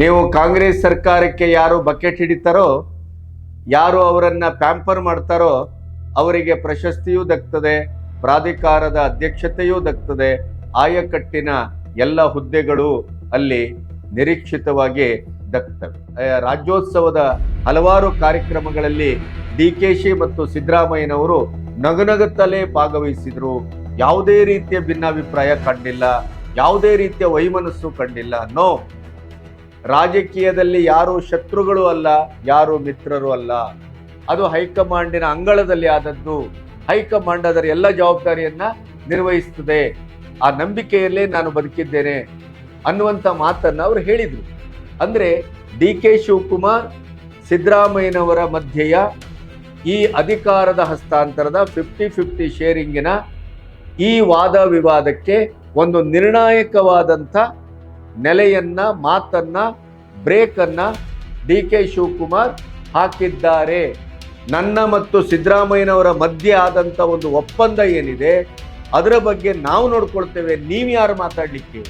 ನೀವು ಕಾಂಗ್ರೆಸ್ ಸರ್ಕಾರಕ್ಕೆ ಯಾರು ಬಕೆಟ್ ಹಿಡಿತಾರೋ, ಯಾರು ಅವರನ್ನ ಪ್ಯಾಂಪರ್ ಮಾಡ್ತಾರೋ, ಅವರಿಗೆ ಪ್ರಶಸ್ತಿಯೂ ದಕ್ತದೆ, ಪ್ರಾಧಿಕಾರದ ಅಧ್ಯಕ್ಷತೆಯೂ ದಕ್ತದೆ. ಆಯಕಟ್ಟಿನ ಎಲ್ಲ ಹುದ್ದೆಗಳು ಅಲ್ಲಿ ನಿರೀಕ್ಷಿತವಾಗಿ ದಕ್ತವೆ. ರಾಜ್ಯೋತ್ಸವದ ಹಲವಾರು ಕಾರ್ಯಕ್ರಮಗಳಲ್ಲಿ ಡಿ ಕೆ ಶಿ ಮತ್ತು ಸಿದ್ದರಾಮಯ್ಯನವರು ನಗುನಗುತ್ತಲೇ ಭಾಗವಹಿಸಿದ್ರು. ಯಾವುದೇ ರೀತಿಯ ಭಿನ್ನಾಭಿಪ್ರಾಯ ಕಂಡಿಲ್ಲ, ಯಾವುದೇ ರೀತಿಯ ವೈಮನಸ್ಸು ಕಂಡಿಲ್ಲ. ನೋ ರಾಜಕೀಯದಲ್ಲಿ ಯಾರು ಶತ್ರುಗಳು ಅಲ್ಲ, ಯಾರು ಮಿತ್ರರು ಅಲ್ಲ. ಅದು ಹೈಕಮಾಂಡಿನ ಅಂಗಳದಲ್ಲಿ ಆದದ್ದು. ಹೈಕಮಾಂಡ್ ಅದರ ಎಲ್ಲ ಜವಾಬ್ದಾರಿಯನ್ನ ನಿರ್ವಹಿಸ್ತದೆ ಆ ನಂಬಿಕೆಯಲ್ಲೇ ನಾನು ಬದುಕಿದ್ದೇನೆ ಅನ್ನುವಂಥ ಮಾತನ್ನ ಅವರು ಹೇಳಿದರು. ಅಂದ್ರೆ ಡಿ ಕೆ ಶಿವಕುಮಾರ್ ಸಿದ್ದರಾಮಯ್ಯನವರ ಮಧ್ಯೆಯ ಈ ಅಧಿಕಾರದ ಹಸ್ತಾಂತರದ ಫಿಫ್ಟಿ ಫಿಫ್ಟಿ ಶೇರಿಂಗಿನ ಈ ವಾದ ವಿವಾದಕ್ಕೆ ಒಂದು ನಿರ್ಣಾಯಕವಾದಂಥ ನೆಲೆಯನ್ನ, ಮಾತನ್ನ ಬ್ರೇಕ್ ಅನ್ನ ಡಿ ಕೆ ಶಿವಕುಮಾರ್ ಹಾಕಿದ್ದಾರೆ. ನನ್ನ ಮತ್ತು ಸಿದ್ದರಾಮಯ್ಯನವರ ಮಧ್ಯೆ ಆದಂತ ಒಂದು ಒಪ್ಪಂದ ಏನಿದೆ, ಅದರ ಬಗ್ಗೆ ನಾವು ನೋಡ್ಕೊಳ್ತೇವೆ. ನೀವು ಯಾರು ಮಾತಾಡಲಿಕ್ಕೆ?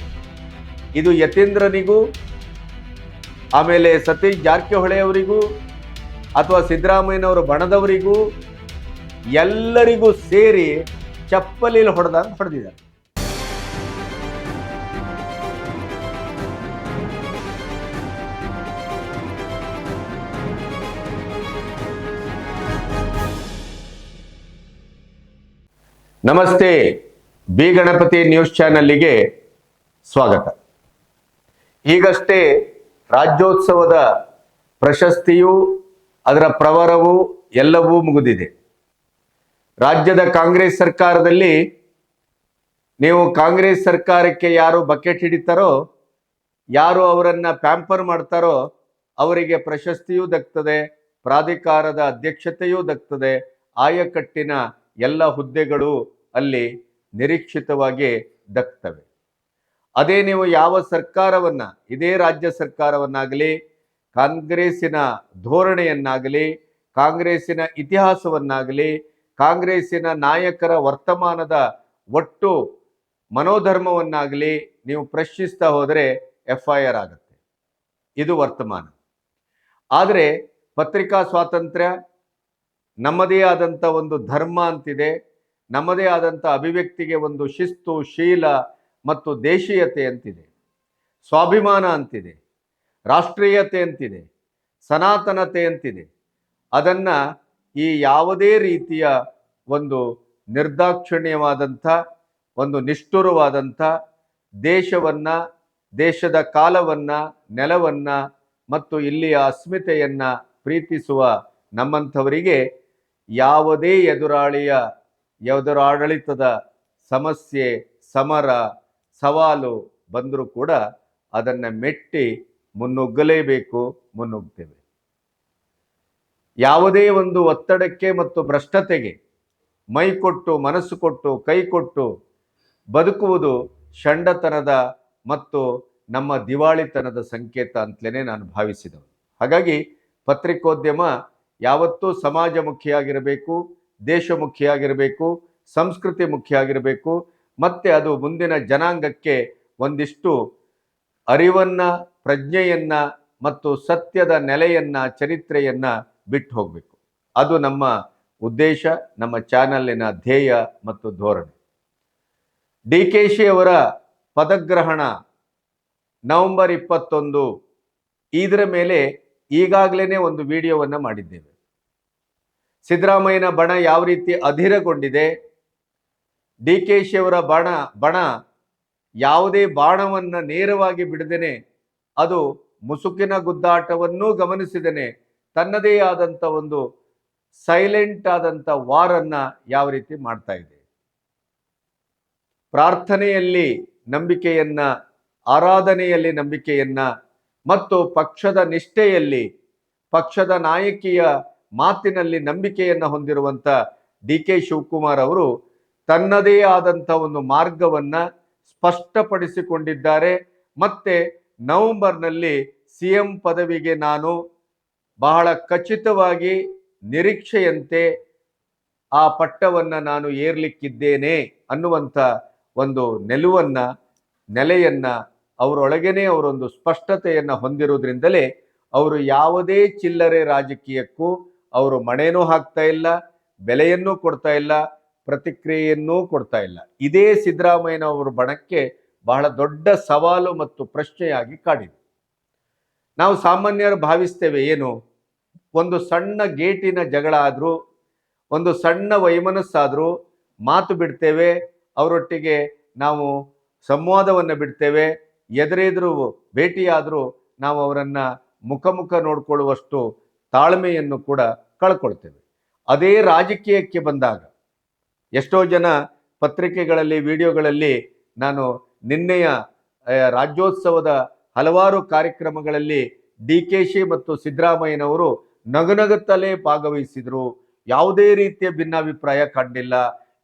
ಇದು ಯತೀಂದ್ರನಿಗೂ, ಆಮೇಲೆ ಸತೀಶ್ ಜಾರಕಿಹೊಳೆಯವರಿಗೂ, ಅಥವಾ ಸಿದ್ದರಾಮಯ್ಯನವರ ಬಣದವರಿಗೂ, ಎಲ್ಲರಿಗೂ ಸೇರಿ ಚಪ್ಪಲಿಲಿ ಹೊಡೆದಂಗೆ ಹೊಡೆದಿದ್ದಾರೆ. ನಮಸ್ತೆ. ಬಿ ಗಣಪತಿ ನ್ಯೂಸ್ ಚಾನಲ್ಗೆ ಸ್ವಾಗತ. ಈಗಷ್ಟೇ ರಾಜ್ಯೋತ್ಸವದ ಪ್ರಶಸ್ತಿಯು, ಅದರ ಪ್ರವರವು ಎಲ್ಲವೂ ಮುಗಿದಿದೆ. ರಾಜ್ಯದ ಕಾಂಗ್ರೆಸ್ ಸರ್ಕಾರದಲ್ಲಿ ನೀವು ಕಾಂಗ್ರೆಸ್ ಸರ್ಕಾರಕ್ಕೆ ಯಾರು ಬಕೆಟ್ ಹಿಡಿತಾರೋ, ಯಾರು ಅವರನ್ನ ಪ್ಯಾಂಪರ್ ಮಾಡ್ತಾರೋ, ಅವರಿಗೆ ಪ್ರಶಸ್ತಿಯೂ ದಕ್ತದೆ, ಪ್ರಾಧಿಕಾರದ ಅಧ್ಯಕ್ಷತೆಯೂ ದಕ್ತದೆ, ಆಯಕಟ್ಟಿನ ಎಲ್ಲ ಹುದ್ದೆಗಳು ಅಲ್ಲಿ ನಿರೀಕ್ಷಿತವಾಗಿ ದಕ್ತವೆ. ಅದೇ ನೀವು ಯಾವ ಸರ್ಕಾರವನ್ನ, ಇದೇ ರಾಜ್ಯ ಸರ್ಕಾರವನ್ನಾಗಲಿ, ಕಾಂಗ್ರೆಸ್ಸಿನ ಧೋರಣೆಯನ್ನಾಗಲಿ, ಕಾಂಗ್ರೆಸ್ಸಿನ ಇತಿಹಾಸವನ್ನಾಗಲಿ, ಕಾಂಗ್ರೆಸ್ಸಿನ ನಾಯಕರ ವರ್ತಮಾನದ ಒಟ್ಟು ಮನೋಧರ್ಮವನ್ನಾಗಲಿ ನೀವು ಪ್ರಶ್ನಿಸ್ತಾ ಹೋದರೆ ಎಫ್ ಐ ಆರ್ ಆಗುತ್ತೆ. ಇದು ವರ್ತಮಾನ. ಆದರೆ ಪತ್ರಿಕಾ ಸ್ವಾತಂತ್ರ್ಯ ನಮ್ಮದೇ ಆದಂಥ ಒಂದು ಧರ್ಮ ಅಂತಿದೆ, ನಮ್ಮದೇ ಆದಂಥ ಅಭಿವ್ಯಕ್ತಿಗೆ ಒಂದು ಶಿಸ್ತು, ಶೀಲ ಮತ್ತು ದೇಶೀಯತೆ ಅಂತಿದೆ, ಸ್ವಾಭಿಮಾನ ಅಂತಿದೆ, ರಾಷ್ಟ್ರೀಯತೆ ಅಂತಿದೆ, ಸನಾತನತೆ ಅಂತಿದೆ. ಅದನ್ನು ಈ ಯಾವುದೇ ರೀತಿಯ ಒಂದು ನಿರ್ದಾಕ್ಷಿಣ್ಯವಾದಂಥ, ಒಂದು ನಿಷ್ಠುರವಾದಂಥ ದೇಶವನ್ನು, ದೇಶದ ಕಾಲವನ್ನು, ನೆಲವನ್ನು ಮತ್ತು ಇಲ್ಲಿಯ ಅಸ್ಮಿತೆಯನ್ನು ಪ್ರೀತಿಸುವ ನಮ್ಮಂಥವರಿಗೆ ಯಾವುದೇ ಎದುರಾಳಿಯ ಎದುರಾಡಳಿತದ ಸಮಸ್ಯೆ, ಸಮರ, ಸವಾಲು ಬಂದರೂ ಕೂಡ ಅದನ್ನು ಮೆಟ್ಟಿ ಮುನ್ನುಗ್ಗಲೇಬೇಕು, ಮುನ್ನುಗ್ತೇವೆ. ಯಾವುದೇ ಒಂದು ಒತ್ತಡಕ್ಕೆ ಮತ್ತು ಭ್ರಷ್ಟತೆಗೆ ಮೈ ಕೊಟ್ಟು, ಮನಸ್ಸು ಕೊಟ್ಟು, ಕೈ ಕೊಟ್ಟು ಬದುಕುವುದು ಷಂಡತನದ ಮತ್ತು ನಮ್ಮ ದಿವಾಳಿತನದ ಸಂಕೇತ ಅಂತಲೇ ನಾನು ಭಾವಿಸಿದವನು. ಹಾಗಾಗಿ ಪತ್ರಿಕೋದ್ಯಮ ಯಾವತ್ತೂ ಸಮಾಜಮುಖಿಯಾಗಿರಬೇಕು ದೇಶಮುಖಿಯಾಗಿರಬೇಕು ಸಂಸ್ಕೃತಿ ಮುಖ್ಯ ಮತ್ತೆ ಅದು ಮುಂದಿನ ಜನಾಂಗಕ್ಕೆ ಒಂದಿಷ್ಟು ಅರಿವನ್ನ, ಪ್ರಜ್ಞೆಯನ್ನ ಮತ್ತು ಸತ್ಯದ ನೆಲೆಯನ್ನ, ಚರಿತ್ರೆಯನ್ನ ಬಿಟ್ಟು ಹೋಗಬೇಕು. ಅದು ನಮ್ಮ ಉದ್ದೇಶ, ನಮ್ಮ ಚಾನಲ್ಲಿನ ಧ್ಯೇಯ ಮತ್ತು ಧೋರಣೆ. ಡಿ ಕೆ ಶಿ ಅವರ ಪದಗ್ರಹಣ ನವೆಂಬರ್ ಇಪ್ಪತ್ತೊಂದು, ಇದರ ಮೇಲೆ ಈಗಾಗಲೇ ಒಂದು ವಿಡಿಯೋವನ್ನು ಮಾಡಿದ್ದೇವೆ. ಸಿದ್ದರಾಮಯ್ಯನ ಬಣ ಯಾವ ರೀತಿ ಅಧೀರಗೊಂಡಿದೆ? ಡಿ ಕೆ ಶಿಯವರ ಬಣ ಬಣ ಯಾವುದೇ ಬಾಣವನ್ನು ನೇರವಾಗಿ ಬಿಡದೇನೆ, ಅದು ಮುಸುಕಿನ ಗುದ್ದಾಟವನ್ನೂ ಗಮನಿಸಿದೇನೆ, ತನ್ನದೇ ಆದಂಥ ಒಂದು ಸೈಲೆಂಟ್ ಆದಂಥ ವಾರನ್ನು ಯಾವ ರೀತಿ ಮಾಡ್ತಾ ಇದೆ? ಪ್ರಾರ್ಥನೆಯಲ್ಲಿ ನಂಬಿಕೆಯನ್ನ, ಆರಾಧನೆಯಲ್ಲಿ ನಂಬಿಕೆಯನ್ನ, ಮತ್ತು ಪಕ್ಷದ ನಿಷ್ಠೆಯಲ್ಲಿ ಪಕ್ಷದ ನಾಯಕಿಯ ಮಾತಿನಲ್ಲಿ ನಂಬಿಕೆಯನ್ನ ಹೊಂದಿರುವಂತ ಡಿ ಕೆ ಶಿವಕುಮಾರ್ ಅವರು ತನ್ನದೇ ಆದಂಥ ಒಂದು ಮಾರ್ಗವನ್ನ ಸ್ಪಷ್ಟಪಡಿಸಿಕೊಂಡಿದ್ದಾರೆ. ಮತ್ತೆ ನವೆಂಬರ್ನಲ್ಲಿ ಸಿ ಎಂ ಪದವಿಗೆ ನಾನು ಬಹಳ ಖಚಿತವಾಗಿ ನಿರೀಕ್ಷೆಯಂತೆ ಆ ಪಟ್ಟವನ್ನ ನಾನು ಏರ್ಲಿಕ್ಕಿದ್ದೇನೆ ಅನ್ನುವಂಥ ಒಂದು ನೆಲುವನ್ನು, ನೆಲೆಯನ್ನ ಅವರೊಳಗೇನೆ ಅವರೊಂದು ಸ್ಪಷ್ಟತೆಯನ್ನು ಹೊಂದಿರುವುದರಿಂದಲೇ ಅವರು ಯಾವುದೇ ಚಿಲ್ಲರೆ ರಾಜಕೀಯಕ್ಕೂ ಅವರು ಮಣೆನೂ ಹಾಕ್ತಾ ಇಲ್ಲ, ಬೆಲೆಯನ್ನೂ ಕೊಡ್ತಾ ಇಲ್ಲ, ಪ್ರತಿಕ್ರಿಯೆಯನ್ನೂ ಕೊಡ್ತಾ ಇಲ್ಲ. ಇದೇ ಸಿದ್ದರಾಮಯ್ಯನವರ ಬಣಕ್ಕೆ ಬಹಳ ದೊಡ್ಡ ಸವಾಲು ಮತ್ತು ಪ್ರಶ್ನೆಯಾಗಿ ಕಾಡಿದೆ. ನಾವು ಸಾಮಾನ್ಯರು ಭಾವಿಸ್ತೇವೆ ಏನು? ಒಂದು ಸಣ್ಣ ಗೇಟಿನ ಜಗಳ ಆದರೂ, ಒಂದು ಸಣ್ಣ ವೈಮನಸ್ಸಾದರೂ ಮಾತು ಬಿಡ್ತೇವೆ, ಅವರೊಟ್ಟಿಗೆ ನಾವು ಸಂವಾದವನ್ನು ಬಿಡ್ತೇವೆ, ಎದುರೆದುರು ಭೇಟಿಯಾದರೂ ನಾವು ಅವರನ್ನು ಮುಖಮುಖ ನೋಡಿಕೊಳ್ಳುವಷ್ಟು ತಾಳ್ಮೆಯನ್ನು ಕೂಡ ಕಳ್ಕೊಳ್ತೇವೆ. ಅದೇ ರಾಜಕೀಯಕ್ಕೆ ಬಂದಾಗ ಎಷ್ಟೋ ಜನ ಪತ್ರಿಕೆಗಳಲ್ಲಿ, ವಿಡಿಯೋಗಳಲ್ಲಿ ನಾನು ನಿನ್ನೆಯ ರಾಜ್ಯೋತ್ಸವದ ಹಲವಾರು ಕಾರ್ಯಕ್ರಮಗಳಲ್ಲಿ ಡಿ ಕೆ ಶಿ ಮತ್ತು ಸಿದ್ದರಾಮಯ್ಯನವರು ನಗುನಗುತ್ತಲೇ ಭಾಗವಹಿಸಿದರು. ಯಾವುದೇ ರೀತಿಯ ಭಿನ್ನಾಭಿಪ್ರಾಯ ಕಂಡಿಲ್ಲ.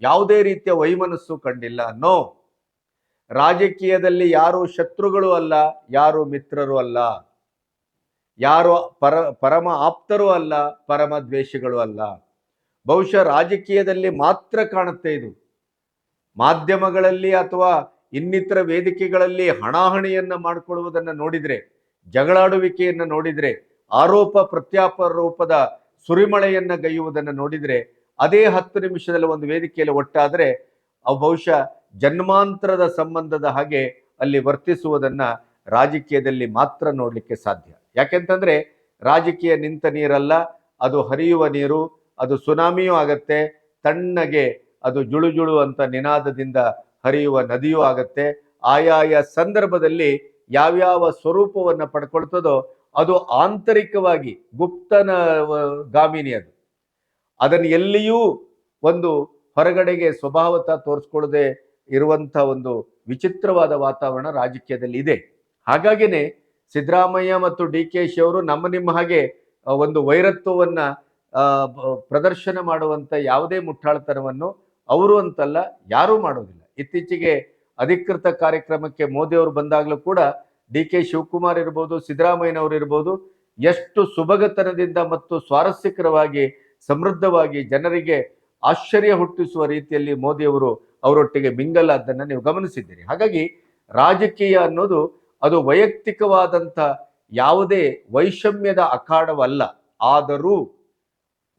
ಯಾವುದೇ ರೀತಿಯ ವೈಮನಸ್ಸು ಕಂಡಿಲ್ಲ. ನೋ. ರಾಜಕೀಯದಲ್ಲಿ ಯಾರು ಶತ್ರುಗಳು ಅಲ್ಲ, ಯಾರು ಮಿತ್ರರು ಅಲ್ಲ. ಯಾರು ಪರ, ಪರಮ ಆಪ್ತರೂ ಅಲ್ಲ, ಪರಮ ದ್ವೇಷಗಳು ಅಲ್ಲ. ಬಹುಶಃ ರಾಜಕೀಯದಲ್ಲಿ ಮಾತ್ರ ಕಾಣುತ್ತೆ ಇದು. ಮಾಧ್ಯಮಗಳಲ್ಲಿ ಅಥವಾ ಇನ್ನಿತರ ವೇದಿಕೆಗಳಲ್ಲಿ ಹಣಾಹಣಿಯನ್ನ ಮಾಡಿಕೊಳ್ಳುವುದನ್ನು ನೋಡಿದ್ರೆ, ಜಗಳಾಡುವಿಕೆಯನ್ನು ನೋಡಿದ್ರೆ, ಆರೋಪ ಪ್ರತ್ಯಾರೋಪದ ಸುರಿಮಳೆಯನ್ನ ಗೈಯುವುದನ್ನು ನೋಡಿದ್ರೆ, ಅದೇ ಹತ್ತು ನಿಮಿಷದಲ್ಲಿ ಒಂದು ವೇದಿಕೆಯಲ್ಲಿ ಒಟ್ಟಾದರೆ, ಅವು ಬಹುಶಃ ಜನ್ಮಾಂತರದ ಸಂಬಂಧದ ಹಾಗೆ ಅಲ್ಲಿ ವರ್ತಿಸುವುದನ್ನ ರಾಜಕೀಯದಲ್ಲಿ ಮಾತ್ರ ನೋಡಲಿಕ್ಕೆ ಸಾಧ್ಯ. ಯಾಕೆಂತಂದ್ರೆ ರಾಜಕೀಯ ನಿಂತ ನೀರಲ್ಲ, ಅದು ಹರಿಯುವ ನೀರು, ಅದು ಸುನಾಮಿಯೂ ಆಗತ್ತೆ, ತಣ್ಣಗೆ ಅದು ಜುಳು ಜುಳು ಅಂತ ನಿನಾದದಿಂದ ಹರಿಯುವ ನದಿಯೂ ಆಗತ್ತೆ. ಆಯಾಯ ಸಂದರ್ಭದಲ್ಲಿ ಯಾವ್ಯಾವ ಸ್ವರೂಪವನ್ನು ಪಡ್ಕೊಳ್ತದೋ ಅದು ಆಂತರಿಕವಾಗಿ ಗುಪ್ತನ ಗಾಮಿನಿ ಅದು. ಅದನ್ನು ಎಲ್ಲಿಯೂ ಒಂದು ಹೊರಗಡೆಗೆ ಸ್ವಭಾವತ ತೋರಿಸ್ಕೊಳ್ಳದೆ ಇರುವಂಥ ಒಂದು ವಿಚಿತ್ರವಾದ ವಾತಾವರಣ ರಾಜಕೀಯದಲ್ಲಿ ಇದೆ ಹಾಗಾಗಿನೇ ಸಿದ್ದರಾಮಯ್ಯ ಮತ್ತು ಡಿ ಕೆ ಶಿ ಅವರು ನಮ್ಮ ನಿಮ್ಮ ಹಾಗೆ ಒಂದು ವೈರತ್ವವನ್ನ ಪ್ರದರ್ಶನ ಮಾಡುವಂತ ಯಾವುದೇ ಮುಟ್ಟಾಳ್ತನವನ್ನು ಅವರು ಅಂತಲ್ಲ, ಯಾರೂ ಮಾಡೋದಿಲ್ಲ. ಇತ್ತೀಚೆಗೆ ಅಧಿಕೃತ ಕಾರ್ಯಕ್ರಮಕ್ಕೆ ಮೋದಿ ಅವರು ಬಂದಾಗಲೂ ಕೂಡ ಡಿ ಕೆ ಶಿವಕುಮಾರ್ ಇರ್ಬೋದು, ಸಿದ್ದರಾಮಯ್ಯನವರು ಇರ್ಬೋದು, ಎಷ್ಟು ಸುಭಗತನದಿಂದ ಮತ್ತು ಸ್ವಾರಸ್ಯಕರವಾಗಿ, ಸಮೃದ್ಧವಾಗಿ ಜನರಿಗೆ ಆಶ್ಚರ್ಯ ಹುಟ್ಟಿಸುವ ರೀತಿಯಲ್ಲಿ ಮೋದಿಯವರು ಅವರೊಟ್ಟಿಗೆ ಮಿಂಗಲ್ ಅದನ್ನ ನೀವು ಗಮನಿಸಿದ್ದೀರಿ. ಹಾಗಾಗಿ ರಾಜಕೀಯ ಅನ್ನೋದು ಅದು ವೈಯಕ್ತಿಕವಾದಂಥ ಯಾವುದೇ ವೈಷಮ್ಯದ ಅಖಾಡವಲ್ಲ. ಆದರೂ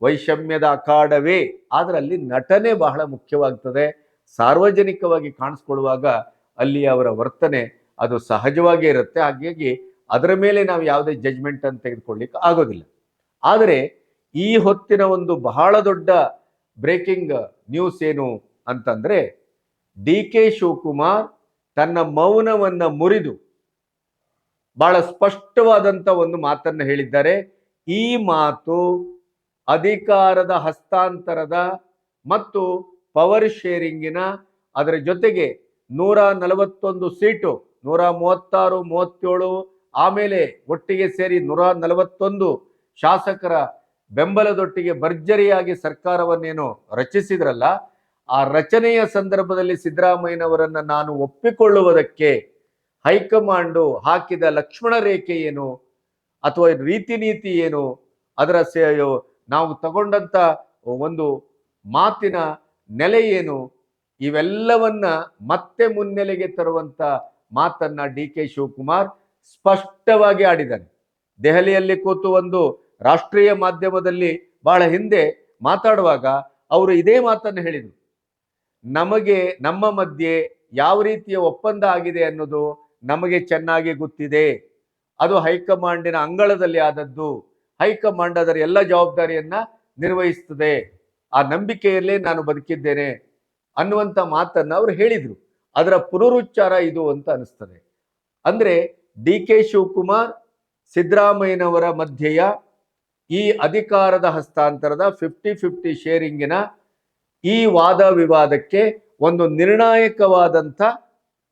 ವೈಷಮ್ಯದ ಅಖಾಡವೇ. ಆದರೆ ಅಲ್ಲಿ ನಟನೆ ಬಹಳ ಮುಖ್ಯವಾಗ್ತದೆ. ಸಾರ್ವಜನಿಕವಾಗಿ ಕಾಣಿಸ್ಕೊಳ್ಳುವಾಗ ಅಲ್ಲಿ ಅವರ ವರ್ತನೆ ಅದು ಸಹಜವಾಗೇ ಇರುತ್ತೆ. ಹಾಗಾಗಿ ಅದರ ಮೇಲೆ ನಾವು ಯಾವುದೇ ಜಜ್ಮೆಂಟ್ ಅಂತ ತೆಗೆದುಕೊಳ್ಳಿಕ್ಕೆ ಆಗೋದಿಲ್ಲ. ಆದರೆ ಈ ಹೊತ್ತಿನ ಒಂದು ಬಹಳ ದೊಡ್ಡ ಬ್ರೇಕಿಂಗ್ ನ್ಯೂಸ್ ಏನು ಅಂತಂದ್ರೆ ಡಿ ಕೆ ಶಿವಕುಮಾರ್ ತನ್ನ ಮೌನವನ್ನ ಮುರಿದು ಬಹಳ ಸ್ಪಷ್ಟವಾದಂತ ಒಂದು ಮಾತನ್ನು ಹೇಳಿದ್ದಾರೆ. ಈ ಮಾತು ಅಧಿಕಾರದ ಹಸ್ತಾಂತರದ ಮತ್ತು ಪವರ್ ಶೇರಿಂಗಿನ ಅದರ ಜೊತೆಗೆ ನೂರ ನಲವತ್ತೊಂದು ಸೀಟು, ನೂರ ಮೂವತ್ತಾರು, ಮೂವತ್ತೇಳು, ಆಮೇಲೆ ಒಟ್ಟಿಗೆ ಸೇರಿ ನೂರ ನಲವತ್ತೊಂದು ಶಾಸಕರ ಬೆಂಬಲದೊಟ್ಟಿಗೆ ಭರ್ಜರಿಯಾಗಿ ಸರ್ಕಾರವನ್ನೇನು ರಚಿಸಿದ್ರಲ್ಲ, ಆ ರಚನೆಯ ಸಂದರ್ಭದಲ್ಲಿ ಸಿದ್ದರಾಮಯ್ಯನವರನ್ನು ನಾನು ಒಪ್ಪಿಕೊಳ್ಳುವುದಕ್ಕೆ ಹೈಕಮಾಂಡು ಹಾಕಿದ ಲಕ್ಷ್ಮಣ ರೇಖೆ ಏನು ಅಥವಾ ರೀತಿ ನೀತಿ ಏನು? ಅದರ ನಾವು ತಗೊಂಡಂತ ಒಂದು ಮಾತಿನ ನೆಲೆ ಏನು? ಇವೆಲ್ಲವನ್ನ ಮತ್ತೆ ಮುನ್ನೆಲೆಗೆ ತರುವಂತ ಮಾತನ್ನ ಡಿ ಕೆ ಶಿವಕುಮಾರ್ ಸ್ಪಷ್ಟವಾಗಿ ಆಡಿದ್ದಾನೆ. ದೆಹಲಿಯಲ್ಲಿ ಕೂತು ಒಂದು ರಾಷ್ಟ್ರೀಯ ಮಾಧ್ಯಮದಲ್ಲಿ ಬಹಳ ಹಿಂದೆ ಮಾತಾಡುವಾಗ ಅವರು ಇದೇ ಮಾತನ್ನು ಹೇಳಿದರು. ನಮಗೆ ನಮ್ಮ ಮಧ್ಯೆ ಯಾವ ರೀತಿಯ ಒಪ್ಪಂದ ಆಗಿದೆ ಅನ್ನೋದು ನಮಗೆ ಚೆನ್ನಾಗಿ ಗೊತ್ತಿದೆ. ಅದು ಹೈಕಮಾಂಡಿನ ಅಂಗಳದಲ್ಲಿ ಆದದ್ದು. ಹೈಕಮಾಂಡ್ ಅದರ ಎಲ್ಲ ಜವಾಬ್ದಾರಿಯನ್ನ ನಿರ್ವಹಿಸ್ತದೆ ಆ ನಂಬಿಕೆಯಲ್ಲೇ ನಾನು ಬದುಕಿದ್ದೇನೆ ಅನ್ನುವಂಥ ಮಾತನ್ನ ಅವರು ಹೇಳಿದರು. ಅದರ ಪುನರುಚ್ಚಾರ ಇದು ಅಂತ ಅನಿಸ್ತದೆ. ಅಂದ್ರೆ ಡಿ ಕೆ ಶಿವಕುಮಾರ್ ಸಿದ್ದರಾಮಯ್ಯನವರ ಮಧ್ಯೆಯ ಈ ಅಧಿಕಾರದ ಹಸ್ತಾಂತರದ ಫಿಫ್ಟಿ ಫಿಫ್ಟಿ ಶೇರಿಂಗಿನ ಈ ವಾದ ವಿವಾದಕ್ಕೆ ಒಂದು ನಿರ್ಣಾಯಕವಾದಂಥ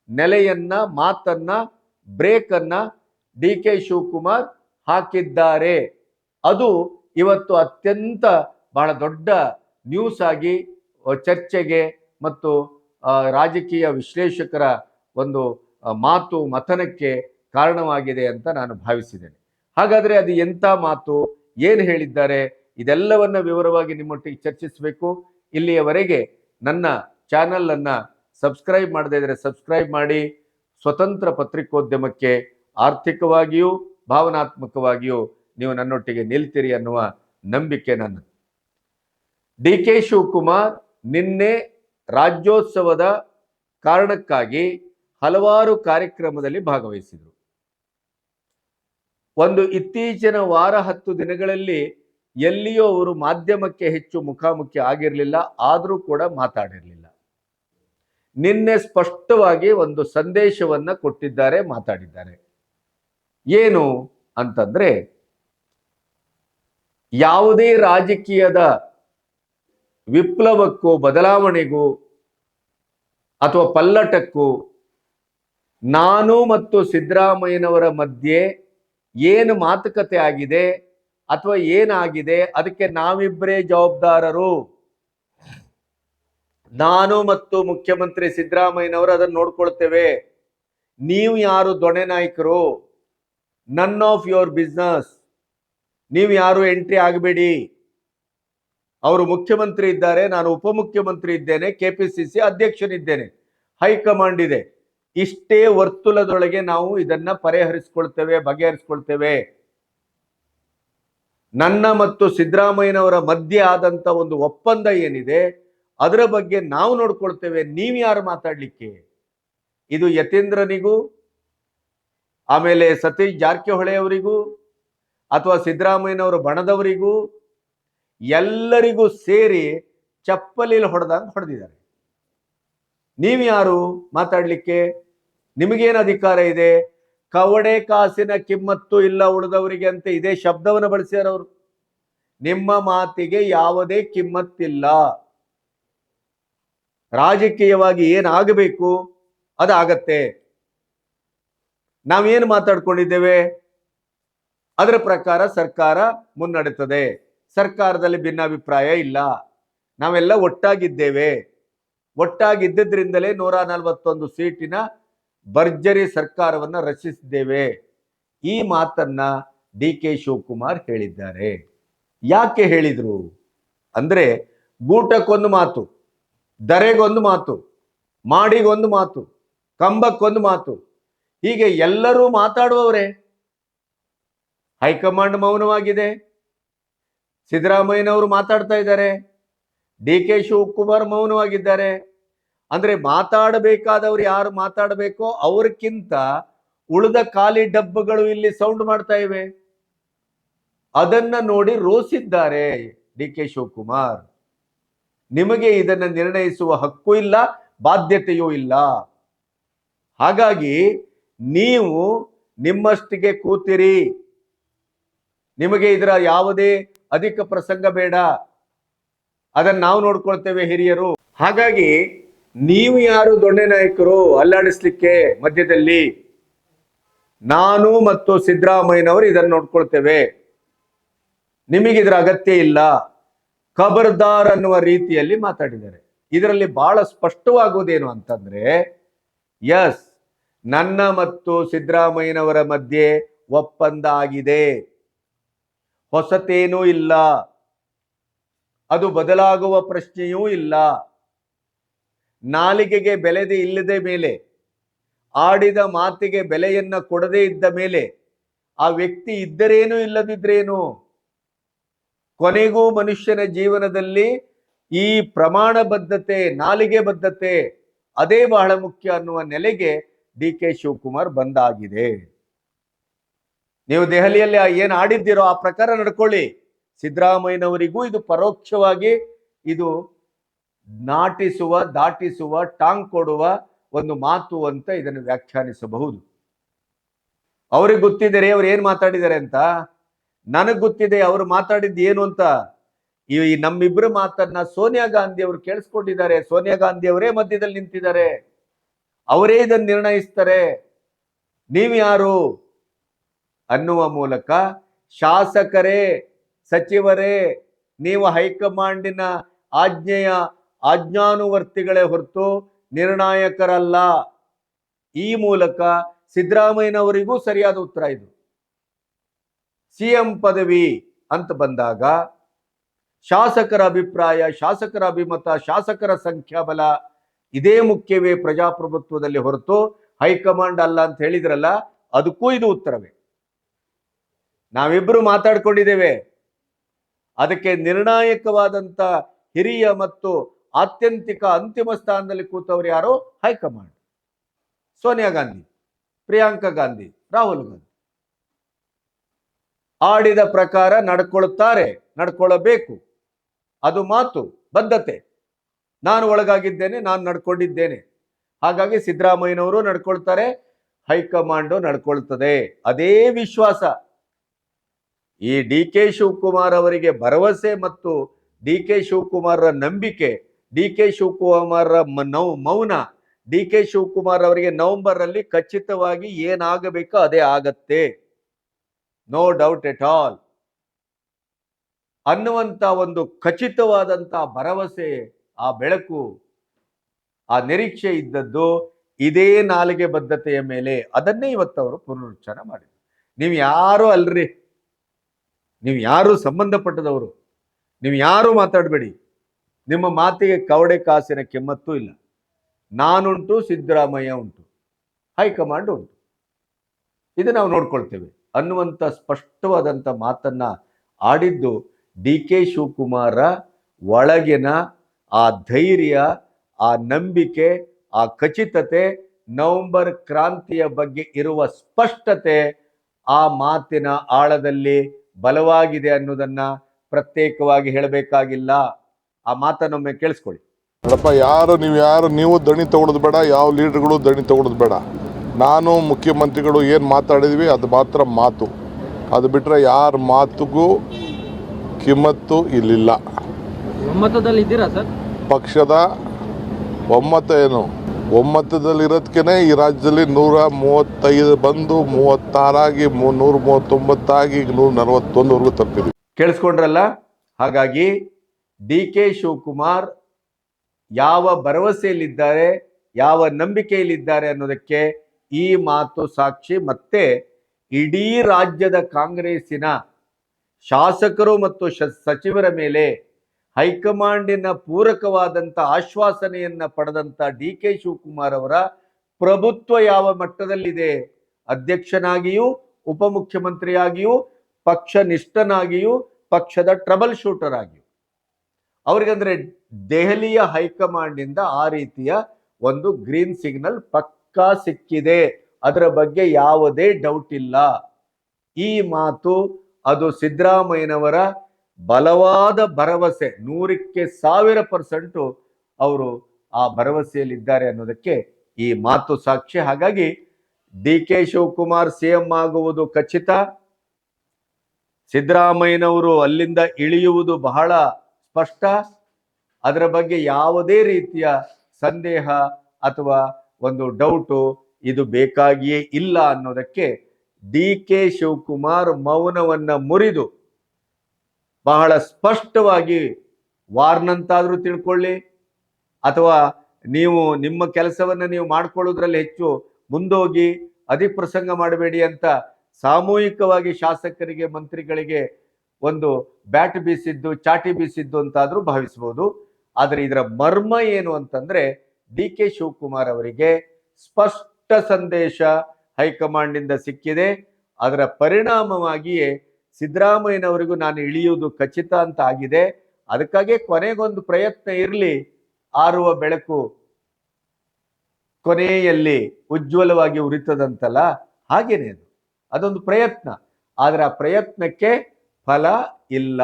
ನೆಲೆಯನ್ನ, ಮಾತನ್ನ ಬ್ರೇಕ್ ಡಿ ಕೆ ಶಿವಕುಮಾರ್ ಹಾಕಿದ್ದಾರೆ. ಅದು ಇವತ್ತು ಅತ್ಯಂತ ಬಹಳ ದೊಡ್ಡ ನ್ಯೂಸ್ ಆಗಿ ಚರ್ಚೆಗೆ ಮತ್ತು ರಾಜಕೀಯ ವಿಶ್ಲೇಷಕರ ಒಂದು ಮಾತು ಮಥನಕ್ಕೆ ಕಾರಣವಾಗಿದೆ ಅಂತ ನಾನು ಭಾವಿಸಿದ್ದೇನೆ. ಹಾಗಾದ್ರೆ ಅದು ಎಂಥ ಮಾತು, ಏನು ಹೇಳಿದ್ದಾರೆ, ಇದೆಲ್ಲವನ್ನ ವಿವರವಾಗಿ ನಿಮ್ಮೊಟ್ಟಿಗೆ ಚರ್ಚಿಸಬೇಕು. ಇಲ್ಲಿಯವರೆಗೆ ನನ್ನ ಚಾನೆಲ್ ಅನ್ನ ಸಬ್ಸ್ಕ್ರೈಬ್ ಮಾಡದೇ ಇದ್ರೆ ಸಬ್ಸ್ಕ್ರೈಬ್ ಮಾಡಿ. ಸ್ವತಂತ್ರ ಪತ್ರಿಕೋದ್ಯಮಕ್ಕೆ ಆರ್ಥಿಕವಾಗಿಯೂ ಭಾವನಾತ್ಮಕವಾಗಿಯೂ ನೀವು ನನ್ನೊಟ್ಟಿಗೆ ನಿಲ್ತೀರಿ ಅನ್ನುವ ನಂಬಿಕೆ ನನ್ನ. ಡಿ ಕೆ ಶಿವಕುಮಾರ್ ನಿನ್ನೆ ರಾಜ್ಯೋತ್ಸವದ ಕಾರಣಕ್ಕಾಗಿ ಹಲವಾರು ಕಾರ್ಯಕ್ರಮದಲ್ಲಿ ಭಾಗವಹಿಸಿದರು. ಒಂದು ಇತ್ತೀಚಿನ ವಾರ ಹತ್ತು ದಿನಗಳಲ್ಲಿ ಎಲ್ಲಿಯೂ ಅವರು ಮಾಧ್ಯಮಕ್ಕೆ ಹೆಚ್ಚು ಮುಖಾಮುಖಿ ಆಗಿರಲಿಲ್ಲ, ಆದರೂ ಕೂಡ ಮಾತಾಡಿರಲಿಲ್ಲ. ನಿನ್ನೆ ಸ್ಪಷ್ಟವಾಗಿ ಒಂದು ಸಂದೇಶವನ್ನ ಕೊಟ್ಟಿದ್ದಾರೆ, ಮಾತಾಡಿದ್ದಾರೆ. ಏನು ಅಂತಂದ್ರೆ, ಯಾವುದೇ ರಾಜಕೀಯದ ವಿಪ್ಲವಕ್ಕೂ, ಬದಲಾವಣೆಗೂ ಅಥವಾ ಪಲ್ಲಟಕ್ಕೂ ನಾನು ಮತ್ತು ಸಿದ್ದರಾಮಯ್ಯನವರ ಮಧ್ಯೆ ಏನು ಮಾತುಕತೆ ಆಗಿದೆ ಅಥವಾ ಏನಾಗಿದೆ, ಅದಕ್ಕೆ ನಾವಿಬ್ಬರೇ ಜವಾಬ್ದಾರರು. ನಾನು ಮತ್ತು ಮುಖ್ಯಮಂತ್ರಿ ಸಿದ್ದರಾಮಯ್ಯನವರು ಅದನ್ನು ನೋಡ್ಕೊಳ್ತೇವೆ. ನೀವು ಯಾರು ದೊಣೆ ನಾಯಕರು? ನನ್ ಆಫ್ ಯುವರ್ ಬಿಸ್ನೆಸ್ ನೀವು ಯಾರು ಎಂಟ್ರಿ ಆಗಬೇಡಿ. ಅವರು ಮುಖ್ಯಮಂತ್ರಿ ಇದ್ದಾರೆ, ನಾನು ಉಪಮುಖ್ಯಮಂತ್ರಿ ಇದ್ದೇನೆ ಕೆ ಪಿ ಸಿ ಸಿ ಅಧ್ಯಕ್ಷನಿದ್ದೇನೆ. ಹೈಕಮಾಂಡ್ ಇದೆ. ಇಷ್ಟೇ ವರ್ತುಲದೊಳಗೆ ನಾವು ಇದನ್ನ ಪರಿಹರಿಸ್ಕೊಳ್ತೇವೆ, ಬಗೆಹರಿಸ್ಕೊಳ್ತೇವೆ. ನನ್ನ ಮತ್ತು ಸಿದ್ದರಾಮಯ್ಯನವರ ಮಧ್ಯೆ ಆದಂತ ಒಂದು ಒಪ್ಪಂದ ಏನಿದೆ? ಅದರ ಬಗ್ಗೆ ನಾವು ನೋಡ್ಕೊಳ್ತೇವೆ, ನೀವು ಯಾರು ಮಾತಾಡಲಿಕ್ಕೆ? ಇದು ಯತೀಂದ್ರನಿಗೂ, ಆಮೇಲೆ ಸತೀಶ್ ಜಾರಕಿಹೊಳೆಯವರಿಗೂ, ಅಥವಾ ಸಿದ್ದರಾಮಯ್ಯನವರು ಬಣದವರಿಗೂ, ಎಲ್ಲರಿಗೂ ಸೇರಿ ಚಪ್ಪಲಿಲ್ ಹೊಡೆದಂಗೆ ಹೊಡೆದಿದ್ದಾರೆ. ನೀವು ಯಾರು ಮಾತಾಡಲಿಕ್ಕೆ? ನಿಮಗೇನು ಅಧಿಕಾರ ಇದೆ? ಕವಡೆ ಕಾಸಿನ ಕಿಮ್ಮತ್ತು ಇಲ್ಲ ಉಳಿದವರಿಗೆ ಅಂತ ಇದೇ ಶಬ್ದವನ್ನು ಬಳಸಿದಾರವರು. ನಿಮ್ಮ ಮಾತಿಗೆ ಯಾವುದೇ ಕಿಮ್ಮತ್ತಿಲ್ಲ. ರಾಜಕೀಯವಾಗಿ ಏನಾಗಬೇಕು ಅದಾಗತ್ತೆ. ನಾವೇನು ಮಾತಾಡ್ಕೊಂಡಿದ್ದೇವೆ? ಅದರ ಪ್ರಕಾರ ಸರ್ಕಾರ ಮುನ್ನಡೆತದೆ. ಸರ್ಕಾರದಲ್ಲಿ ಭಿನ್ನಾಭಿಪ್ರಾಯ ಇಲ್ಲ. ನಾವೆಲ್ಲ ಒಟ್ಟಾಗಿದ್ದೇವೆ. ಒಟ್ಟಾಗಿದ್ದರಿಂದಲೇ ನೂರ ನಲವತ್ತೊಂದು ಸೀಟಿನ ಭರ್ಜರಿ ಸರ್ಕಾರವನ್ನು ರಚಿಸಿದ್ದೇವೆ. ಈ ಮಾತನ್ನ ಡಿ ಕೆ ಶಿವಕುಮಾರ್ ಹೇಳಿದ್ದಾರೆ. ಯಾಕೆ ಹೇಳಿದ್ರು? ಅಂದ್ರೆ ಗೂಟಕ್ಕೊಂದು ಮಾತು. ದರೆಗೊಂದು ಮಾತು, ಮಾಡಿಗೊಂದು ಮಾತು, ಕಂಬಕ್ಕೊಂದು ಮಾತು. ಹೀಗೆ ಎಲ್ಲರೂ ಮಾತಾಡುವವರೇ. ಹೈಕಮಾಂಡ್ ಮೌನವಾಗಿದೆ. ಸಿದ್ದರಾಮಯ್ಯನವರು ಮಾತಾಡ್ತಾ ಇದ್ದಾರೆ. ಡಿ ಕೆ ಶಿವಕುಮಾರ್ ಮೌನವಾಗಿದ್ದಾರೆ. ಅಂದ್ರೆ ಮಾತಾಡಬೇಕಾದವ್ರು ಯಾರು ಮಾತಾಡಬೇಕೋ ಅವ್ರಕ್ಕಿಂತ ಉಳಿದ ಖಾಲಿ ಡಬ್ಬಗಳು ಇಲ್ಲಿ ಸೌಂಡ್ ಮಾಡ್ತಾ ಇವೆ. ಅದನ್ನ ನೋಡಿ ರೋಸಿದ್ದಾರೆ ಡಿ ಕೆ ಶಿವಕುಮಾರ್. ನಿಮಗೆ ಇದನ್ನು ನಿರ್ಣಯಿಸುವ ಹಕ್ಕು ಇಲ್ಲ, ಬಾಧ್ಯತೆಯೂ ಇಲ್ಲ. ಹಾಗಾಗಿ ನೀವು ನಿಮ್ಮಷ್ಟಿಗೆ ಕೂತಿರಿ. ನಿಮಗೆ ಇದರ ಯಾವುದೇ ಅಧಿಕ ಪ್ರಸಂಗ ಬೇಡ. ಅದನ್ನು ನಾವು ನೋಡ್ಕೊಳ್ತೇವೆ ಹಿರಿಯರು. ಹಾಗಾಗಿ ನೀವು ಯಾರು ದೊಣ್ಣೆ ನಾಯಕರು ಅಲ್ಲಾಡಿಸ್ಲಿಕ್ಕೆ ಮಧ್ಯದಲ್ಲಿ? ನಾನು ಮತ್ತು ಸಿದ್ದರಾಮಯ್ಯನವರು ಇದನ್ನು ನೋಡ್ಕೊಳ್ತೇವೆ. ನಿಮಗಿದ್ರ ಅಗತ್ಯ ಇಲ್ಲ. ಖಬರ್ದಾರ್ ಅನ್ನುವ ರೀತಿಯಲ್ಲಿ ಮಾತಾಡಿದ್ದಾರೆ. ಇದರಲ್ಲಿ ಬಹಳ ಸ್ಪಷ್ಟವಾಗುವುದೇನು ಅಂತಂದ್ರೆ ಎಸ್ ನನ್ನ ಮತ್ತು ಸಿದ್ದರಾಮಯ್ಯನವರ ಮಧ್ಯೆ ಒಪ್ಪಂದ ಆಗಿದೆ. ಹೊಸತೇನೂ ಇಲ್ಲ. ಅದು ಬದಲಾಗುವ ಪ್ರಶ್ನೆಯೂ ಇಲ್ಲ. ನಾಲಿಗೆಗೆ ಬೆಲೆದೇ ಇಲ್ಲದೆ ಮೇಲೆ, ಆಡಿದ ಮಾತಿಗೆ ಬೆಲೆಯನ್ನ ಕೊಡದೇ ಇದ್ದ ಮೇಲೆ, ಆ ವ್ಯಕ್ತಿ ಇದ್ದರೇನು ಇಲ್ಲದಿದ್ರೇನು? ಕೊನೆಗೂ ಮನುಷ್ಯನ ಜೀವನದಲ್ಲಿ ಈ ಪ್ರಮಾಣ ಬದ್ಧತೆ ನಾಲಿಗೆ ಬದ್ಧತೆ ಅದೇ ಬಹಳ ಮುಖ್ಯ ಅನ್ನುವ ನೆಲೆಗೆ ಡಿ ಕೆ ಶಿವಕುಮಾರ್ ಬಂದಾಗಿದೆ. ನೀವು ದೆಹಲಿಯಲ್ಲಿ ಏನು ಆಡಿದ್ದೀರೋ ಆ ಪ್ರಕಾರ ನಡ್ಕೊಳ್ಳಿ. ಸಿದ್ದರಾಮಯ್ಯನವರಿಗೂ ಇದು ಪರೋಕ್ಷವಾಗಿ ಇದು ನಾಟಿಸುವ, ದಾಟಿಸುವ, ಟಾಂಗ್ ಕೊಡುವ ಒಂದು ಮಾತು ಅಂತ ಇದನ್ನು ವ್ಯಾಖ್ಯಾನಿಸಬಹುದು. ಅವ್ರಿಗೆ ಗೊತ್ತಿದ್ದರೆ ಅವ್ರು ಏನು ಮಾತಾಡಿದ್ದಾರೆ ಅಂತ? ನನಗ್ ಗೊತ್ತಿದೆ ಅವರು ಮಾತಾಡಿದ್ದು ಏನು ಅಂತ. ಈ ನಮ್ಮಿಬ್ರು ಮಾತನ್ನ ಸೋನಿಯಾ ಗಾಂಧಿ ಅವರು ಕೇಳಿಸ್ಕೊಂಡಿದ್ದಾರೆ. ಸೋನಿಯಾ ಗಾಂಧಿ ಅವರೇ ಮಧ್ಯದಲ್ಲಿ ನಿಂತಿದ್ದಾರೆ. ಅವರೇ ಇದನ್ನು ನಿರ್ಣಯಿಸ್ತಾರೆ. ನೀವು ಯಾರು ಅನ್ನುವ ಮೂಲಕ ಶಾಸಕರೇ, ಸಚಿವರೇ, ನೀವು ಹೈಕಮಾಂಡಿನ ಆಜ್ಞೆಯ ಆಜ್ಞಾನುವರ್ತಿಗಳೇ ಹೊರತು ನಿರ್ಣಾಯಕರಲ್ಲ. ಈ ಮೂಲಕ ಸಿದ್ದರಾಮಯ್ಯನವರಿಗೂ ಸರಿಯಾದ ಉತ್ತರ ಇದು. ಸಿಎಂ ಪದವಿ ಅಂತ ಬಂದಾಗ ಶಾಸಕರ ಅಭಿಪ್ರಾಯ, ಶಾಸಕರ ಅಭಿಮತ, ಶಾಸಕರ ಸಂಖ್ಯಾಬಲ ಇದೇ ಮುಖ್ಯವೇ ಪ್ರಜಾಪ್ರಭುತ್ವದಲ್ಲಿ ಹೊರತು ಹೈಕಮಾಂಡ್ ಅಲ್ಲ ಅಂತ ಹೇಳಿದ್ರಲ್ಲ, ಅದಕ್ಕೂ ಇದು ಉತ್ತರವೇ. ನಾವಿಬ್ರು ಮಾತಾಡ್ಕೊಂಡಿದ್ದೇವೆ. ಅದಕ್ಕೆ ನಿರ್ಣಾಯಕವಾದಂತ ಹಿರಿಯ ಮತ್ತು ಆತ್ಯಂತಿಕ ಅಂತಿಮ ಸ್ಥಾನದಲ್ಲಿ ಕೂತವರು ಯಾರೋ? High command. ಸೋನಿಯಾ ಗಾಂಧಿ, ಪ್ರಿಯಾಂಕಾ ಗಾಂಧಿ, ರಾಹುಲ್ ಗಾಂಧಿ. ಆಡಿದ ಪ್ರಕಾರ ನಡ್ಕೊಳ್ತಾರೆ ನಡ್ಕೊಳ್ಳಬೇಕು. ಅದು ಮಾತು, ಬದ್ಧತೆ. ನಾನು ಒಳಗಾಗಿದ್ದೇನೆ, ನಾನು ನಡ್ಕೊಂಡಿದ್ದೇನೆ. ಹಾಗಾಗಿ ಸಿದ್ದರಾಮಯ್ಯನವರು ನಡ್ಕೊಳ್ತಾರೆ, ಹೈಕಮಾಂಡು ನಡ್ಕೊಳ್ತದೆ. ಅದೇ ವಿಶ್ವಾಸ. ಈ ಡಿ ಕೆ ಶಿವಕುಮಾರ್ ಅವರಿಗೆ ಭರವಸೆ ಮತ್ತು ಡಿ ಕೆ ಶಿವಕುಮಾರ್ರ ನಂಬಿಕೆ, ಡಿ ಕೆ ಶಿವಕುಮಾರ್ ಮೌನ, ಡಿ ಕೆ ಶಿವಕುಮಾರ್ ಅವರಿಗೆ ನವೆಂಬರ್ ಅಲ್ಲಿ ಖಚಿತವಾಗಿ ಏನಾಗಬೇಕೋ ಅದೇ ಆಗತ್ತೆ. ನೋ ಡೌಟ್ ಎಟ್ ಆಲ್ ಅನ್ನುವಂತ ಒಂದು ಖಚಿತವಾದಂತ ಭರವಸೆ ಆ ಬೆಳಕು, ಆ ನಿರೀಕ್ಷೆ ಇದ್ದದ್ದು ಇದೇ ನಾಲಿಗೆ ಬದ್ಧತೆಯ ಮೇಲೆ ಅದನ್ನೇ ಇವತ್ತು ಅವರು ಪುನರುಚ್ಚಾರ ಮಾಡಿದ್ರು. ನೀವು ಯಾರು ಅಲ್ರಿ. ನೀವು ಯಾರು ಸಂಬಂಧಪಟ್ಟದವರು. ನೀವು ಯಾರು ಮಾತಾಡಬೇಡಿ. ನಿಮ್ಮ ಮಾತಿಗೆ ಕವಡೆ ಕಾಸಿನ ಕೆಮ್ಮತ್ತೂ ಇಲ್ಲ. ನಾನುಂಟು, ಸಿದ್ದರಾಮಯ್ಯ ಉಂಟು. ಹೈಕಮಾಂಡ್ ಉಂಟು. ಇದು ನಾವು ನೋಡ್ಕೊಳ್ತೇವೆ. ಅನ್ನುವಂಥ ಸ್ಪಷ್ಟವಾದಂಥ ಮಾತನ್ನ ಆಡಿದ್ದು ಡಿ ಕೆ ಶಿವಕುಮಾರ ಒಳಗಿನ ಆ ಧೈರ್ಯ, ಆ ನಂಬಿಕೆ, ಆ ಖಚಿತತೆ, ನವೆಂಬರ್ ಕ್ರಾಂತಿಯ ಬಗ್ಗೆ ಇರುವ ಸ್ಪಷ್ಟತೆ ಆ ಮಾತಿನ ಆಳದಲ್ಲಿ ಬಲವಾಗಿದೆ ಅನ್ನೋದನ್ನು ಪ್ರತ್ಯೇಕವಾಗಿ ಹೇಳಬೇಕಾಗಿಲ್ಲ. ಆ ಮಾತನ್ನೊಮ್ಮೆ ಕೇಳಿಸ್ಕೊಳ್ಳಿ. ಯಾರು ನೀವು ಯಾರು, ನೀವು ದಣಿ ತಗೊಳ್ಳೋದು ಬೇಡ, ಯಾವ ಲೀಡರ್ಗಳು ದಣಿ ತಗೊಳ್ಳೋದು ಬೇಡ. ನಾನು ಮುಖ್ಯಮಂತ್ರಿಗಳು ಏನು ಮಾತಾಡಿದ್ವಿ ಅದು ಮಾತ್ರ ಮಾತು. ಅದು ಬಿಟ್ಟರೆ ಯಾರ ಮಾತುಗೂ ಕಿಮ್ಮತ್ತು ಇಲ್ಲಿಲ್ಲ. ಒಮ್ಮತದಲ್ಲಿ ಇದ್ದೀರಾ ಸರ್? ಪಕ್ಷದ ಒಮ್ಮತ ಏನು? ಒಮ್ಮತದಲ್ಲಿರೋದಕ್ಕೆ ಈ ರಾಜ್ಯದಲ್ಲಿ ನೂರ ಮೂವತ್ತೈದು ಬಂದು ಮೂವತ್ತಾರಾಗಿ ಮೂ- ನೂರ ಮೂವತ್ತೊಂಬತ್ತಾಗಿ ಈಗ ನೂರ ನಲವತ್ತೊಂದವರೆಗೂ ತಪ್ಪಿದ್ವಿ ಕೇಳಿಸ್ಕೊಂಡ್ರಲ್ಲ? ಹಾಗಾಗಿ ಡಿ ಕೆ ಶಿವಕುಮಾರ್ ಯಾವ ಭರವಸೆಯಲ್ಲಿದ್ದಾರೆ ಯಾವ ನಂಬಿಕೆಯಲ್ಲಿದ್ದಾರೆ ಅನ್ನೋದಕ್ಕೆ ಈ ಮಾತು ಸಾಕ್ಷಿ ಮತ್ತೆ ಇಡೀ ರಾಜ್ಯದ ಕಾಂಗ್ರೆಸ್ಸಿನ ಶಾಸಕರು ಮತ್ತು ಸಚಿವರ ಮೇಲೆ ಹೈಕಮಾಂಡಿನ ಪೂರಕವಾದಂಥ ಆಶ್ವಾಸನೆಯನ್ನ ಪಡೆದಂಥ ಡಿ ಕೆ ಶಿವಕುಮಾರ್ ಅವರ ಪ್ರಭುತ್ವ ಯಾವ ಮಟ್ಟದಲ್ಲಿದೆ? ಅಧ್ಯಕ್ಷನಾಗಿಯೂ, ಉಪಮುಖ್ಯಮಂತ್ರಿಯಾಗಿಯೂ ಪಕ್ಷ ನಿಷ್ಠನಾಗಿಯೂ ಪಕ್ಷದ ಟ್ರಬಲ್ ಶೂಟರ್ ಆಗಿಯೂ. ಅವ್ರಿಗಂದ್ರೆ ದೆಹಲಿಯ ಹೈಕಮಾಂಡಿಂದ ಆ ರೀತಿಯ ಒಂದು ಗ್ರೀನ್ ಸಿಗ್ನಲ್ ಪಕ್ಕಾ ಸಿಕ್ಕಿದೆ. ಅದರ ಬಗ್ಗೆ ಯಾವುದೇ ಡೌಟ್ ಇಲ್ಲ. ಈ ಮಾತು ಅದು ಸಿದ್ದರಾಮಯ್ಯನವರ ಬಲವಾದ ಭರವಸೆ. ನೂರಕ್ಕೆ ಸಾವಿರ ಪರ್ಸೆಂಟು ಅವರು ಆ ಭರವಸೆಯಲ್ಲಿದ್ದಾರೆ ಅನ್ನೋದಕ್ಕೆ ಈ ಮಾತು ಸಾಕ್ಷಿ ಹಾಗಾಗಿ ಡಿ ಕೆ ಶಿವಕುಮಾರ್ ಸಿಎಂ ಆಗುವುದು ಖಚಿತ. ಸಿದ್ದರಾಮಯ್ಯನವರು ಅಲ್ಲಿಂದ ಇಳಿಯುವುದು ಬಹಳ ಸ್ಪಷ್ಟ. ಅದರ ಬಗ್ಗೆ ಯಾವುದೇ ರೀತಿಯ ಸಂದೇಹ ಅಥವಾ ಒಂದು ಡೌಟು, ಇದು ಬೇಕಾಗಿಯೇ ಇಲ್ಲ ಅನ್ನೋದಕ್ಕೆ ಡಿ ಕೆ ಶಿವಕುಮಾರ್ ಮೌನವನ್ನ ಮುರಿದು ಬಹಳ ಸ್ಪಷ್ಟವಾಗಿ ವಾರ್ನಂತಾದರೂ ತಿಳ್ಕೊಳ್ಳಿ. ಅಥವಾ ನೀವು ನಿಮ್ಮ ಕೆಲಸವನ್ನ ನೀವು ಮಾಡ್ಕೊಳ್ಳೋದ್ರಲ್ಲಿ ಹೆಚ್ಚು ಮುಂದೋಗಿ ಅಧಿಪ್ರಸಂಗ ಮಾಡಬೇಡಿ ಅಂತ ಸಾಮೂಹಿಕವಾಗಿ ಶಾಸಕರಿಗೆ, ಮಂತ್ರಿಗಳಿಗೆ ಒಂದು ಬ್ಯಾಟ್ ಬೀಸಿದ್ದು, ಚಾಟಿ ಬೀಸಿದ್ದು ಅಂತಾದರೂ ಭಾವಿಸ್ಬೋದು. ಆದರೆ ಇದರ ಮರ್ಮ ಏನು ಅಂತಂದ್ರೆ ಡಿ ಕೆ ಶಿವಕುಮಾರ್ ಅವರಿಗೆ ಸ್ಪಷ್ಟ ಸಂದೇಶ ಹೈಕಮಾಂಡ್ನಿಂದ ಸಿಕ್ಕಿದೆ. ಅದರ ಪರಿಣಾಮವಾಗಿಯೇ ಸಿದ್ದರಾಮಯ್ಯನವರಿಗೂ ನಾನು ಇಳಿಯುವುದು ಖಚಿತ ಅಂತ ಆಗಿದೆ. ಅದಕ್ಕಾಗಿ ಕೊನೆಗೊಂದು ಪ್ರಯತ್ನ ಇರಲಿ. ಆರುವ ಬೆಳಕು ಕೊನೆಯಲ್ಲಿ ಉಜ್ವಲವಾಗಿ ಉರಿತದಂತಲ್ಲ, ಹಾಗೇನೆ ಅದು. ಅದೊಂದು ಪ್ರಯತ್ನ. ಆದರೆ ಆ ಪ್ರಯತ್ನಕ್ಕೆ ಫಲ ಇಲ್ಲ.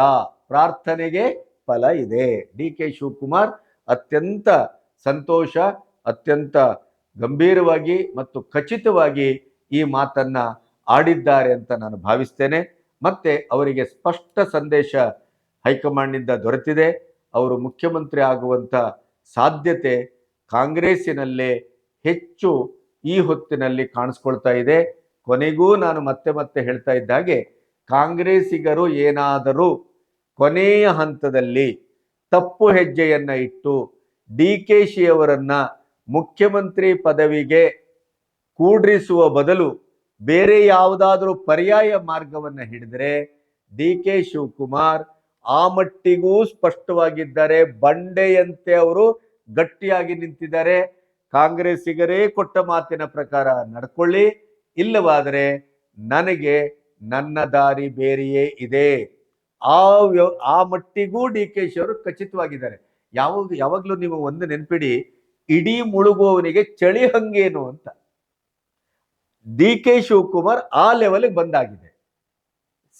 ಪ್ರಾರ್ಥನೆಗೆ ಫಲ ಇದೆ. ಡಿ ಕೆ ಶಿವಕುಮಾರ್ ಅತ್ಯಂತ ಸಂತೋಷ, ಅತ್ಯಂತ ಗಂಭೀರವಾಗಿ ಮತ್ತು ಖಚಿತವಾಗಿ ಈ ಮಾತನ್ನ ಆಡಿದ್ದಾರೆ ಅಂತ ನಾನು ಭಾವಿಸ್ತೇನೆ. ಮತ್ತೆ ಅವರಿಗೆ ಸ್ಪಷ್ಟ ಸಂದೇಶ ಹೈಕಮಾಂಡ್ನಿಂದ ದೊರೆತಿದೆ. ಅವರು ಮುಖ್ಯಮಂತ್ರಿ ಆಗುವಂತ ಸಾಧ್ಯತೆ ಕಾಂಗ್ರೆಸ್ಸಿನಲ್ಲೇ ಹೆಚ್ಚು ಈ ಹೊತ್ತಿನಲ್ಲಿ ಕಾಣಿಸ್ಕೊಳ್ತಾ ಇದೆ. ಕೊನೆಗೂ ನಾನು ಮತ್ತೆ ಮತ್ತೆ ಹೇಳ್ತಾ ಇದ್ದ ಹಾಗೆ ಕಾಂಗ್ರೆಸ್ಸಿಗರು ಏನಾದರೂ ಕೊನೆಯ ಹಂತದಲ್ಲಿ ತಪ್ಪು ಹೆಜ್ಜೆಯನ್ನ ಇಟ್ಟು ಡಿ ಕೆ ಮುಖ್ಯಮಂತ್ರಿ ಪದವಿಗೆ ಕೂಡ್ರಿಸುವ ಬದಲು ಬೇರೆ ಯಾವುದಾದರೂ ಪರ್ಯಾಯ ಮಾರ್ಗವನ್ನ ಹಿಡಿದರೆ ಡಿ ಕೆ ಶಿವಕುಮಾರ್ ಆ ಮಟ್ಟಿಗೂ ಸ್ಪಷ್ಟವಾಗಿದ್ದಾರೆ. ಬಂಡೆಯಂತೆ ಅವರು ಗಟ್ಟಿಯಾಗಿ ನಿಂತಿದ್ದಾರೆ. ಕಾಂಗ್ರೆಸ್ಸಿಗರೇ ಕೊಟ್ಟ ಮಾತಿನ ಪ್ರಕಾರ ನಡ್ಕೊಳ್ಳಿ. ಇಲ್ಲವಾದರೆ ನನಗೆ ನನ್ನ ದಾರಿ ಬೇರೆಯೇ ಇದೆ. ಆ ಆ ಮಟ್ಟಿಗೂ ಡಿ ಕೆ ಶಿ ಅವರು ಖಚಿತವಾಗಿದ್ದಾರೆ. ಯಾವಾಗ ಯಾವಾಗ್ಲೂ ನೀವು ಒಂದು ನೆನ್ಪಿಡಿ, ಇಡೀ ಮುಳುಗುವವನಿಗೆ ಚಳಿ ಹಂಗೇನು ಅಂತ. ಡಿ ಕೆ ಶಿವಕುಮಾರ್ ಆ ಲೆವೆಲ್ಗೆ ಬಂದಾಗಿದೆ.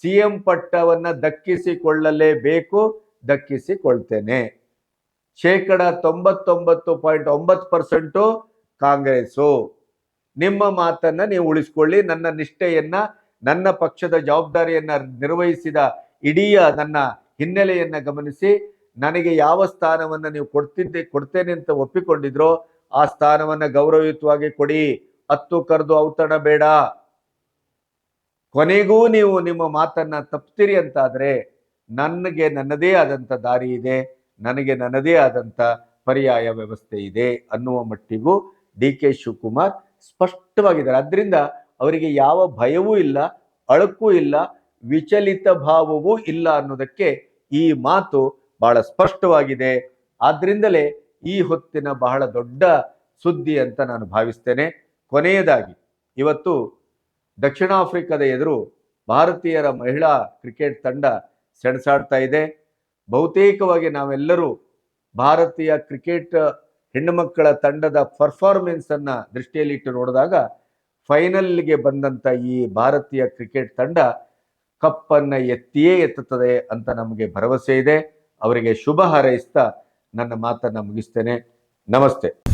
ಸಿ ಎಂ ಪಟ್ಟವನ್ನ ದಕ್ಕಿಸಿಕೊಳ್ಳಲೇಬೇಕು, ದಕ್ಕಿಸಿಕೊಳ್ತೇನೆ. ಶೇಕಡ ತೊಂಬತ್ತೊಂಬತ್ತು ಪಾಯಿಂಟ್ ಒಂಬತ್ತು ಪರ್ಸೆಂಟು ಕಾಂಗ್ರೆಸ್ಸು. ನಿಮ್ಮ ಮಾತನ್ನ ನೀವು ಉಳಿಸ್ಕೊಳ್ಳಿ, ನನ್ನ ನಿಷ್ಠೆಯನ್ನ, ನನ್ನ ಪಕ್ಷದ ಜವಾಬ್ದಾರಿಯನ್ನ ನಿರ್ವಹಿಸಿದ ಇಡೀ ನನ್ನ ಹಿನ್ನೆಲೆಯನ್ನ ಗಮನಿಸಿ ನನಗೆ ಯಾವ ಸ್ಥಾನವನ್ನು ನೀವು ಕೊಡ್ತಿದ್ದೆ, ಕೊಡ್ತೇನೆ ಅಂತ ಒಪ್ಪಿಕೊಂಡಿದ್ರೋ, ಆ ಸ್ಥಾನವನ್ನು ಗೌರವಯುತವಾಗಿ ಕೊಡಿ. ಹತ್ತು ಕರೆದು ಔತಣ ಬೇಡ. ಕೊನೆಗೂ ನೀವು ನಿಮ್ಮ ಮಾತನ್ನ ತಪ್ತೀರಿ ಅಂತಾದರೆ, ನನಗೆ ನನ್ನದೇ ಆದಂಥ ದಾರಿ ಇದೆ, ನನಗೆ ನನ್ನದೇ ಆದಂತ ಪರ್ಯಾಯ ವ್ಯವಸ್ಥೆ ಇದೆ ಅನ್ನುವ ಮಟ್ಟಿಗೂ ಡಿ ಕೆ ಶಿವಕುಮಾರ್ ಸ್ಪಷ್ಟವಾಗಿದ್ದಾರೆ. ಅದರಿಂದ ಅವರಿಗೆ ಯಾವ ಭಯವೂ ಇಲ್ಲ, ಅಳಕು ಇಲ್ಲ, ವಿಚಲಿತ ಭಾವವೂ ಇಲ್ಲ ಅನ್ನೋದಕ್ಕೆ ಈ ಮಾತು ಬಹಳ ಸ್ಪಷ್ಟವಾಗಿದೆ. ಆದ್ರಿಂದಲೇ ಈ ಹೊತ್ತಿನ ಬಹಳ ದೊಡ್ಡ ಸುದ್ದಿ ಅಂತ ನಾನು ಭಾವಿಸ್ತೇನೆ. ಕೊನೆಯದಾಗಿ, ಇವತ್ತು ದಕ್ಷಿಣ ಆಫ್ರಿಕಾದ ಎದುರು ಭಾರತೀಯರ ಮಹಿಳಾ ಕ್ರಿಕೆಟ್ ತಂಡ ಸೆಣಸಾಡ್ತಾ ಇದೆ. ಬಹುತೇಕವಾಗಿ ನಾವೆಲ್ಲರೂ ಭಾರತೀಯ ಕ್ರಿಕೆಟ್ ಹೆಣ್ಣುಮಕ್ಕಳ ತಂಡದ ಪರ್ಫಾರ್ಮೆನ್ಸನ್ನು ದೃಷ್ಟಿಯಲ್ಲಿಟ್ಟು ನೋಡಿದಾಗ ಫೈನಲ್ಗೆ ಬಂದಂತ ಈ ಭಾರತೀಯ ಕ್ರಿಕೆಟ್ ತಂಡ ಕಪ್ಪನ್ನು ಎತ್ತಿಯೇ ಎತ್ತುತ್ತದೆ ಅಂತ ನಮಗೆ ಭರವಸೆ ಇದೆ. ಅವರಿಗೆ ಶುಭ ಹಾರೈಸ್ತಾ ನನ್ನ ಮಾತನ್ನು ಮುಗಿಸ್ತೇನೆ. ನಮಸ್ತೆ.